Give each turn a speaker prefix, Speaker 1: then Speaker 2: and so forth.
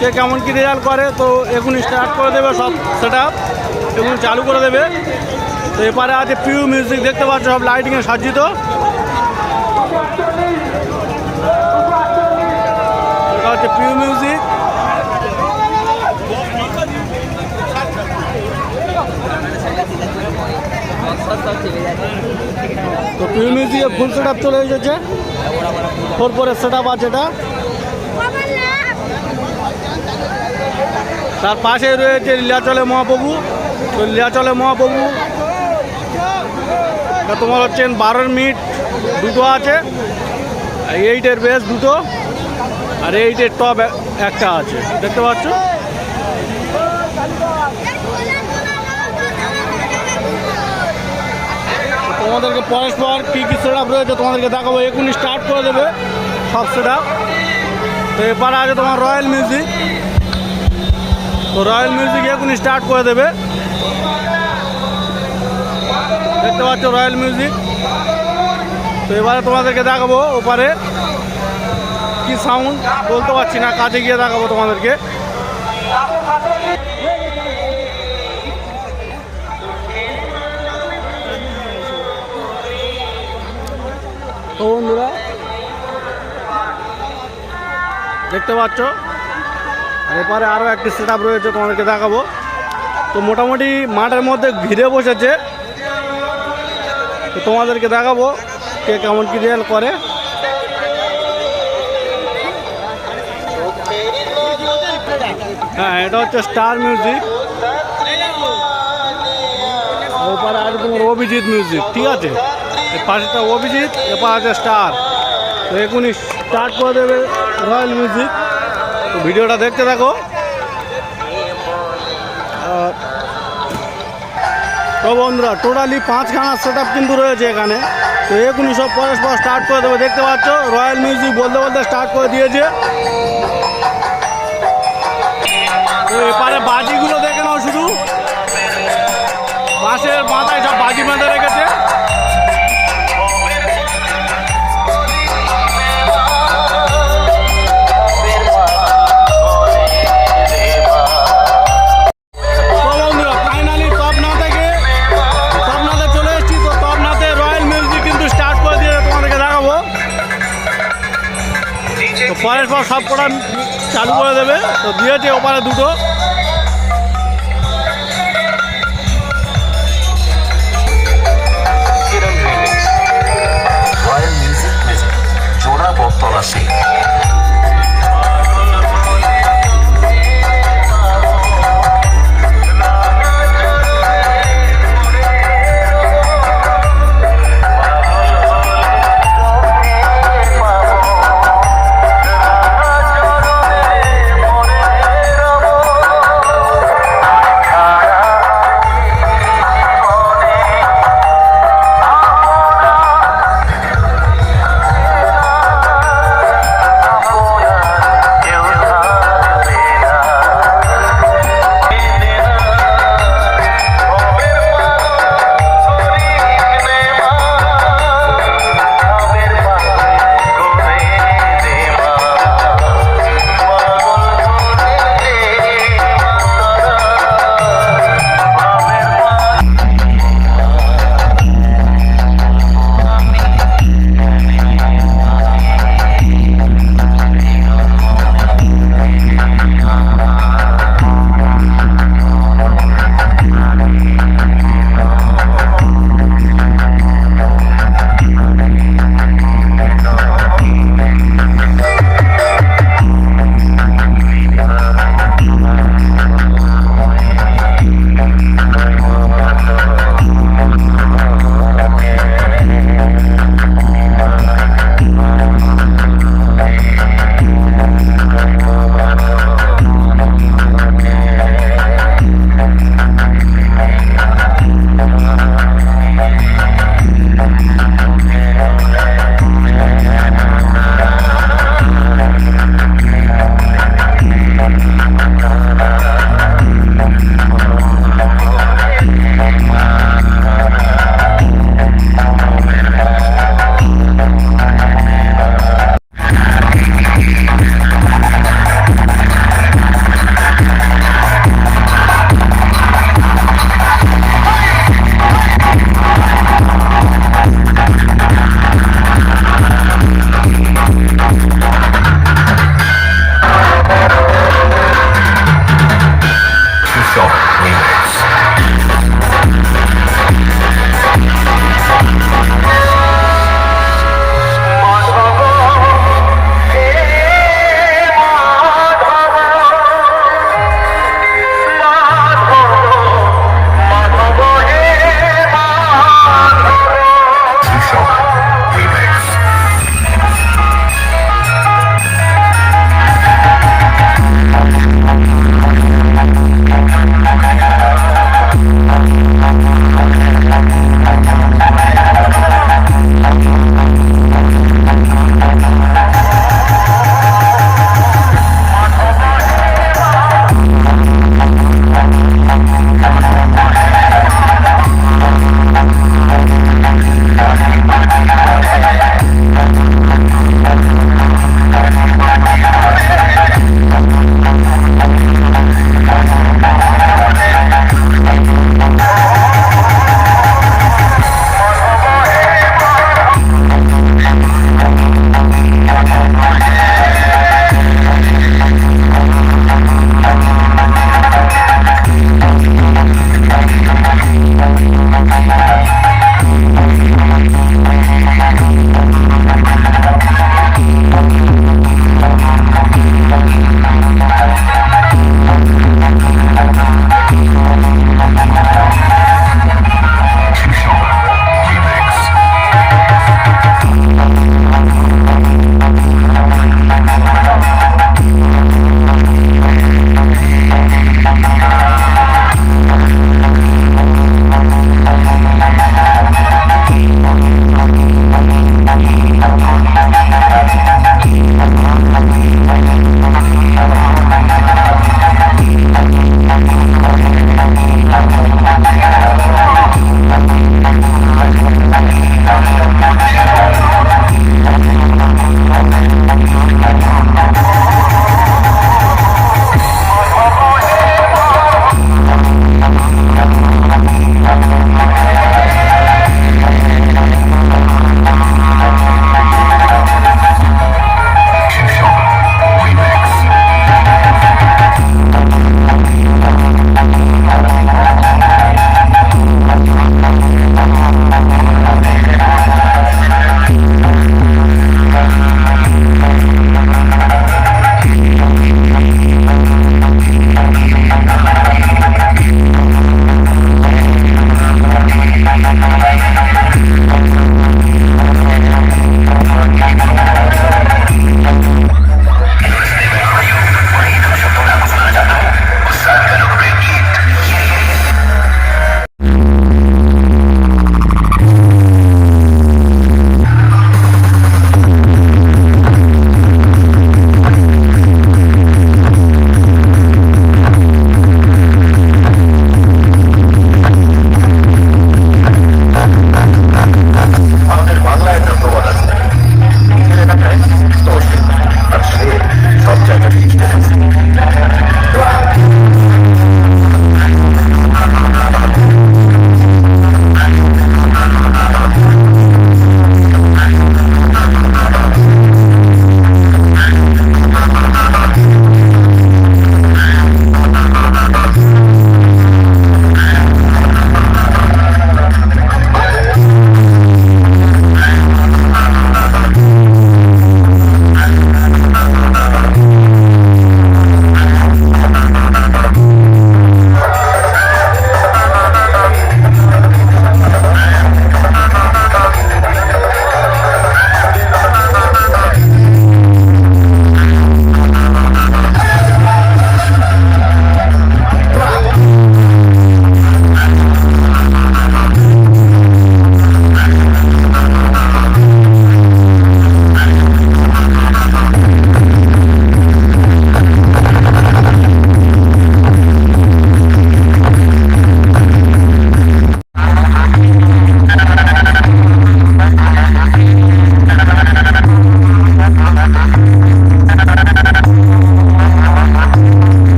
Speaker 1: কে কেমন কি রেজাল্ট করে, তো এখন স্টার্ট করে দেবে সব সেট আপ এখন চালু করে দেবে। তো এপারে আছে পিউ মিউজিক দেখতে পাচ্ছ সব লাইটিংয়ে সাজ্জিত এটা হচ্ছে পিউ মিউজিক তো পিউ মিউজিকে ফুল সেট আপ চলে এসেছে। ফোর ফোরের সেট আপ আছে এটা। তার পাশে রয়েছে লীলাচলে মহাপ্রভু। তো লীলাচলে মহাপ্রভু তোমার হচ্ছে বারোর মিট দুটো আছে। এইটের বেশ দুটো, আর এইটের টপ একটা আছে। দেখতে পাচ্ছ? তোমাদেরকে পরস্পর কী কী সেট আপ রয়েছে তোমাদেরকে দেখাবো। এখনই স্টার্ট করে দেবে সব সেট আপ তো এরপরে আছে তোমার রয়্যাল মিউজিক তো রয়্যাল মিউজিক এখন স্টার্ট করে দেবে। দেখতে পাচ্ছ রয়্যাল মিউজিক তো এবারে তোমাদেরকে দেখাবো ওপারে কি সাউন্ড বলতে পারছি না, কাজে গিয়ে দেখাবো তোমাদেরকে। তো বন্ধুরা, দেখতে পাচ্ছ আর এপারে আরও একটি সেট রয়েছে তোমাদেরকে দেখাবো। তো মোটামুটি মাঠের মধ্যে ঘিরে বসেছে। তো তোমাদেরকে দেখাবো কে কেমন কি রিয়াল করে। হ্যাঁ এটা হচ্ছে স্টার মিউজিক ওপারে আছে তোমার অভিজিৎ মিউজিক ঠিক আছে? পাশেটা অভিজিৎ এপার আছে স্টার তো এখনই স্টার্ট করে দেবে রয়্যাল মিউজিক তো ভিডিওটা দেখতে থাকো। তো বন্ধুরা টোটালি পাঁচখানা সেট আপ কিন্তু রয়েছে এখানে। তো এখনই সব পরস্পর স্টার্ট করে দেবে। দেখতে পাচ্ছ রয়্যাল মিউজিক বলতে বলতে স্টার্ট করে দিয়েছে। তো এপারে বাজিগুলো দেখে নাও শুধু। বাসের মাথায় সব বাজি পরের পর সব কটা চালু করে দেবে। তো দিয়েছে ওপারে দুটো।
Speaker 2: জোড়া বক্তরা